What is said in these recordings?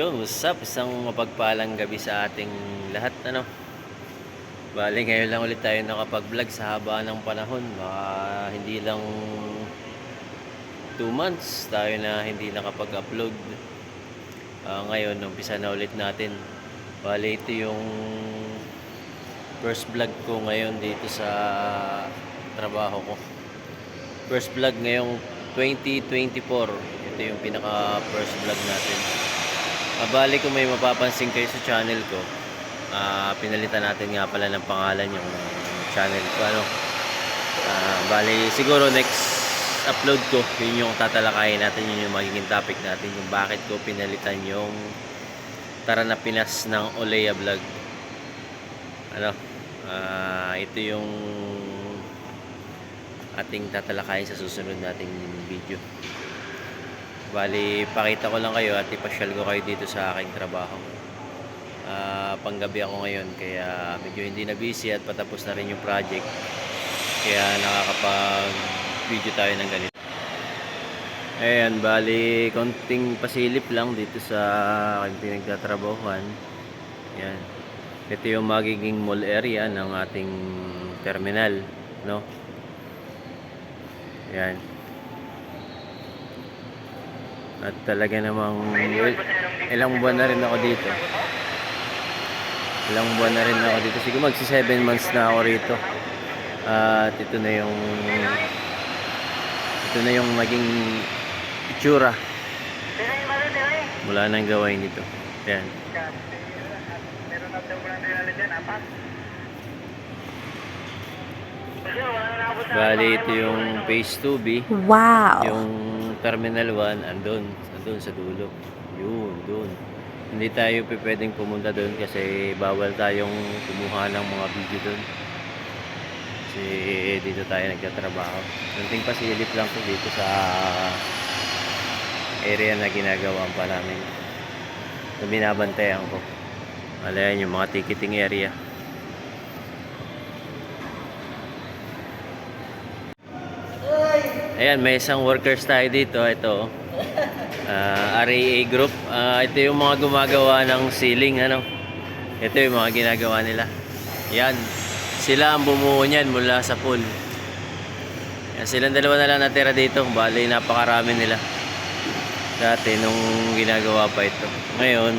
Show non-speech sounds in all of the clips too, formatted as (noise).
Yun, what's up? Isang mapagpalang gabi sa ating lahat, ano? Bali, ngayon lang ulit tayo nakapag-vlog sa haba ng panahon. Baka hindi lang 2 months tayo na hindi nakapag-upload. Ah, ngayon, umpisa na ulit natin. Bali, ito yung first vlog ko ngayon dito sa trabaho ko. First vlog ngayong 2024. Ito yung pinaka first vlog natin. Ah, bali kung may mapapansin kayo sa channel ko, ah, pinalitan natin nga pala ng pangalan yung channel ko. Ano? Ah, bali, siguro next upload ko, yun yung tatalakayin natin, yun yung magiging topic natin, yung bakit ko pinalitan yung Tara na Pinas ng Olea Vlog. Ano? Ah, ito yung ating tatalakayin sa susunod nating video. Bali, pakita ko lang kayo at ipasyal ko kayo dito sa aking trabaho. Ah, panggabi ako ngayon kaya medyo hindi na busy at patapos na rin yung project. Kaya nakakapag video tayo ng ganito. Ayan, bali, konting pasilip lang dito sa aking pinagtatrabahuhan. Ayan. Ito yung magiging mall area ng ating terminal, no? Ayan. At talaga namang ilang buwan na rin ako dito. Ilang buwan na rin ako dito. Siguro magsi 7 months na ako rito. At ito na yung ito na yung maging itsura mula nang gawain dito. Ayan. Bali, ito yung phase 2B. Wow. Yung Terminal 1, andun. Andun sa dulo. Yun, dun. Hindi tayo pwedeng pumunta doon kasi bawal tayong kumuha ng mga video doon. Kasi dito tayo nagtatrabaho. Kunting pasilip lang po dito sa area na ginagawa pa namin. Na binabantayan ko. Malayan yung mga ticketing area. Ayan, may isang workers tayo dito. Ito. ah RAA Group. Ah, ito yung mga gumagawa ng ceiling. Ano? Ito yung mga ginagawa nila. Yan. Sila ang bumuo niyan mula sa pool. Yan, silang dalawa na lang natira dito. Bali, napakarami nila. Dati, nung ginagawa pa ito. Ngayon,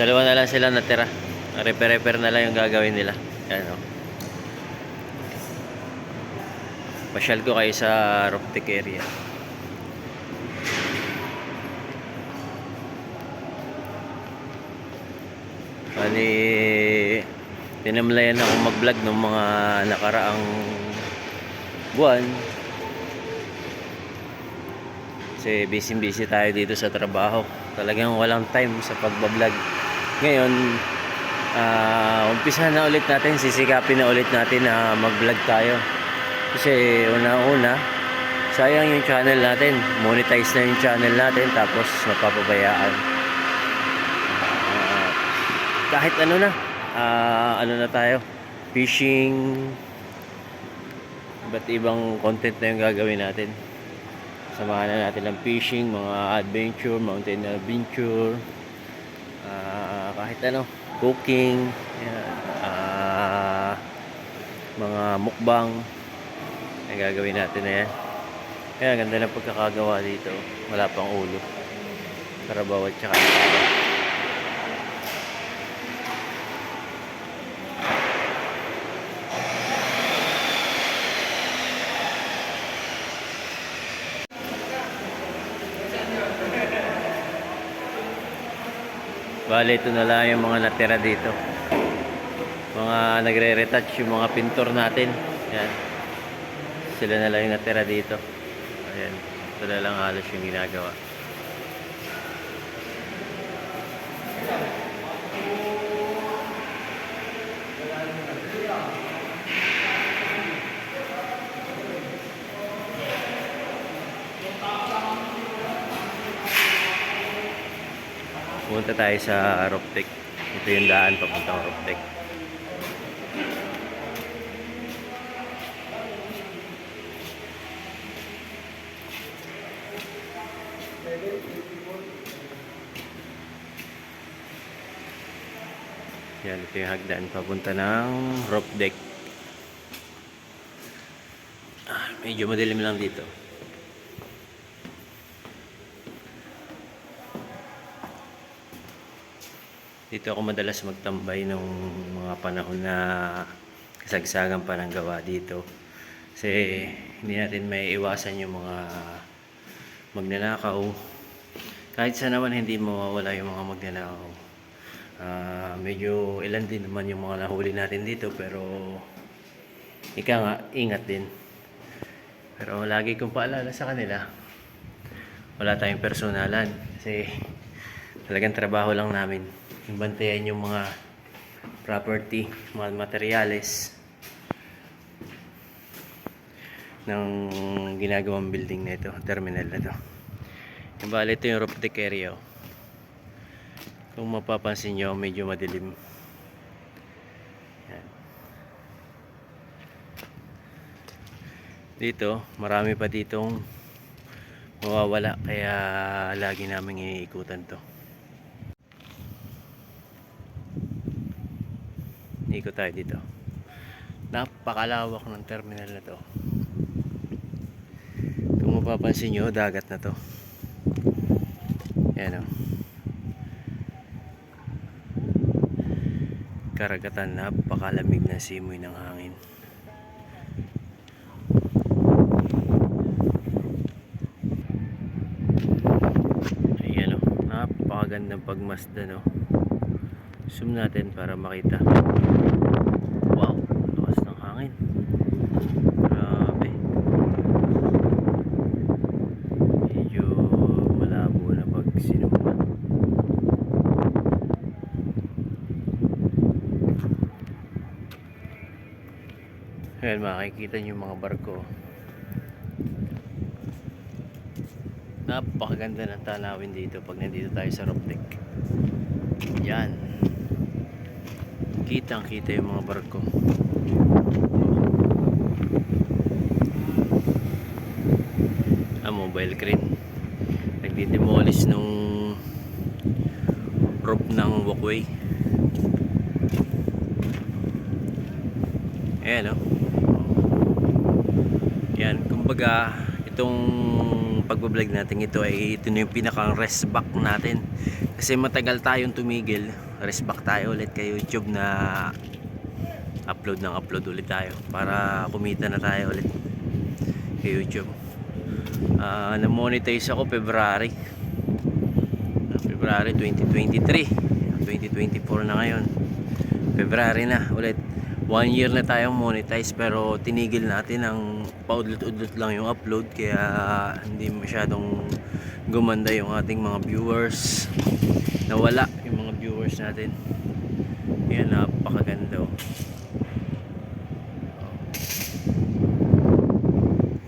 dalawa na lang sila natira. Repair-repair na lang yung gagawin nila. Yan, oh. Pasyal ko kayo sa Roptic area. Bali, tinamlayan ako mag-vlog ng mga nakaraang buwan. Kasi busy-busy tayo dito sa trabaho. Talagang walang time sa pagbablog. Ngayon, ah umpisa na ulit natin, sisikapin na ulit natin na mag-vlog tayo. Kasi una-una, sayang yung channel natin. Monetize na yung channel natin tapos mapapabayaan. Ah, kahit ano na, ah, ano na tayo, fishing, iba't ibang content na yung gagawin natin. Samahan na natin ng fishing, mga adventure, mountain adventure, ah, kahit ano, cooking, ah, mga mukbang, ang gagawin natin na yan. Kaya ganda ng pagkakagawa dito. Wala pang ulo. Karabaw at saka Bale, ito na lang yung mga natira dito. Mga nagre-retouch yung mga pintor natin. Yan. Sila na lang yung natira dito. Ayan. Ito na lang halos yung ginagawa. Pumunta tayo sa Roptek. Ito yung daan papuntang Roptek. Yan, ito yung hagdan papunta ng roof deck. Ah, medyo madilim lang dito. Dito ako madalas magtambay nung mga panahon na kasagsagan pa ng gawa dito. Kasi hindi natin may iwasan yung mga magnanakaw. Kahit sa naman hindi mawawala yung mga magnanakaw. Ah, medyo ilan din naman yung mga nahuli natin dito pero ika nga, ingat din. Pero lagi kong paalala sa kanila, wala tayong personalan kasi talagang trabaho lang namin. Yung bantayan yung mga property, mga materyales ng ginagawang building na ito, terminal na ito. Yung bali ito yung roof deck area. Oh. Kung mapapansin nyo, medyo madilim. Yan. Dito, marami pa ditong mawawala kaya lagi namin iniikutan to. Ikot tayo dito. Napakalawak ng terminal na to. Kung mapapansin nyo, dagat na to. Yan o. Karagatan, napakalamig na simoy ng hangin. Ayan o, napakagandang pagmasdan o. Zoom natin para makita. Wow, lakas ng hangin. Grabe. Medyo malabo na pag sinumpa. Makikita yung mga barko. Napakaganda ng tanawin dito pag nandito tayo sa roof deck. Yan. Kitang kita yung mga barko. Ah, mobile crane. Nagdidemolish nung roof ng walkway. Ayan, oh. Yan, kumbaga, itong pagbablog natin ito ay ito na yung pinakang rest back natin. Kasi matagal tayong tumigil. Rest back tayo ulit kay YouTube na upload ng upload ulit tayo para kumita na tayo ulit kay YouTube. Ah, na-monetize ako February. February 2023. 2024 na ngayon. February na ulit. One year na tayong monetize pero tinigil natin ang paudlot-udlot lang yung upload kaya hindi masyadong gumanda yung ating mga viewers. Nawala yung mga viewers natin. Yan, napakaganda. oh.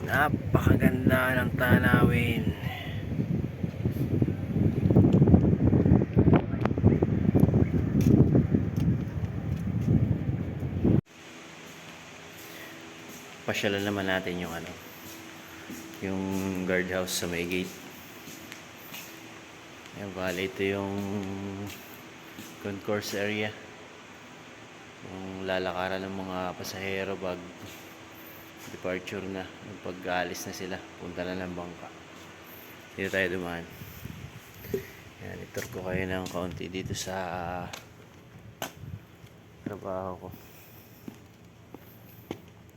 Napakaganda ng tanawin. Pasyalan naman natin yung ano yung guardhouse sa may gate. Yan bali ito yung concourse area. Yung lalakaran ng mga pasahero pag departure na pag alis na sila punta na ng bangka. Dito tayo dumaan. Yan itur ko kayo ng kaunti dito sa trabaho ko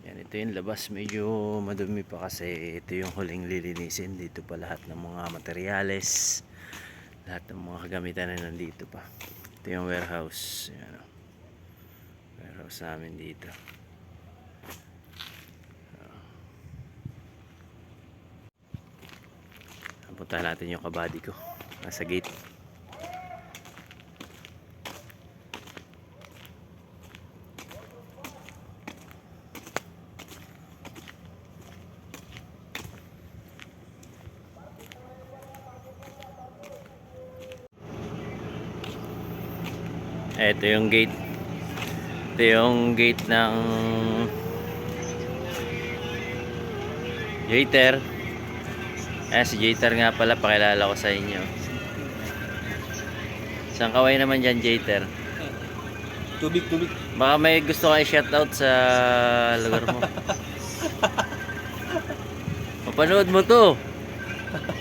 yan, ito yung labas. Medyo madumi pa kasi ito yung huling lilinisin. Dito pa lahat ng mga materyales. Lahat ng mga kagamitan na nandito pa. Ito yung warehouse. Yan, oh. Warehouse namin dito. Puntahan natin yung kabady ko. Nasa gate. Ito yung gate. Ito yung gate ng Jater. Eh, si Jater nga pala, pakilala ko sa inyo. Isang kaway naman dyan, Jater. tubig, tubig. Baka may gusto kayo shoutout sa lugar mo. (laughs) Mapanood mo to.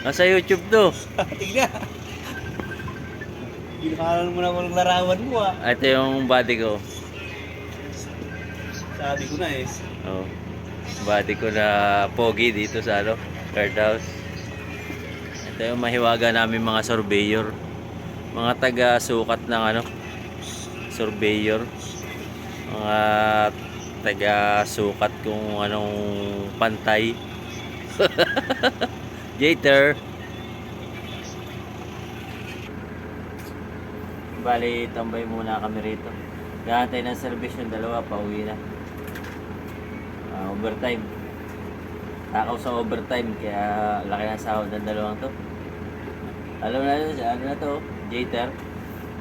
Nasa YouTube to. Tignan. Ginakalan mo na walang larawan mo ah. Ah, Ito yung body ko. Sabi ko na eh. Oh. Body ko na pogi dito sa ano, guard house. Ito yung mahiwaga namin mga surveyor. Mga taga-sukat ng ano, surveyor. Mga taga-sukat kung anong pantay. (laughs) Jater. Bali, tambay muna kami rito. Gahantay ng service yung dalawa, pauwi na. Ah, overtime. Takaw sa overtime, kaya laki ng sahod ng dalawang to. Alam na yun, ano na to? Jater.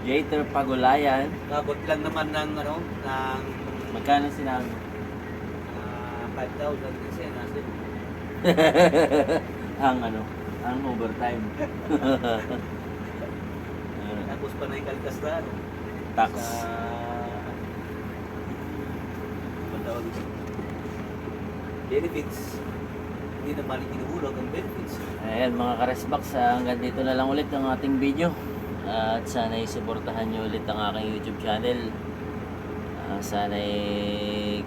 Jater Pagulayan. Kabot lang naman ng ano, ng Magkano sinabi mo? ah, 5,000 kasi nasa (laughs) ang ano, ang overtime. (laughs) Tapos pa na yung kalkas na ano. tax. Sa... Ano tawag ito? Benefits. Hindi naman ikinuhulog ang benefits. Ayan mga karesbox, ah, hanggang dito na lang ulit ang ating video. Ah, at sana isuportahan nyo ulit ang aking YouTube channel. Ah, sana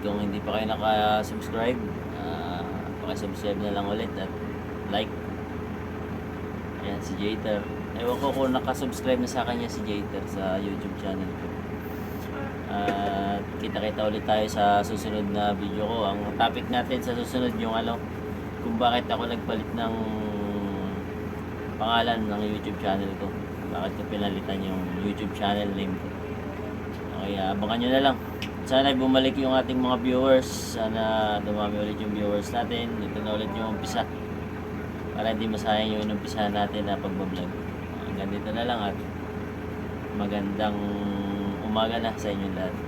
kung hindi pa kayo naka-subscribe, uh, pakisubscribe na lang ulit at like. Ayan si Jater. Ewan ko kung nakasubscribe na sa kanya si Jater sa YouTube channel ko. At kita-kita ulit tayo sa susunod na video ko. Ang topic natin sa susunod yung ano, kung bakit ako nagpalit ng pangalan ng YouTube channel ko. Bakit ko pinalitan yung YouTube channel name ko. Okay, abangan nyo na lang. Sana bumalik yung ating mga viewers. Sana dumami ulit yung viewers natin. Ito na ulit yung umpisa. Para hindi masayang yung inumpisa natin na pagbablog. Hanggang na lang at magandang umaga na sa inyo lahat.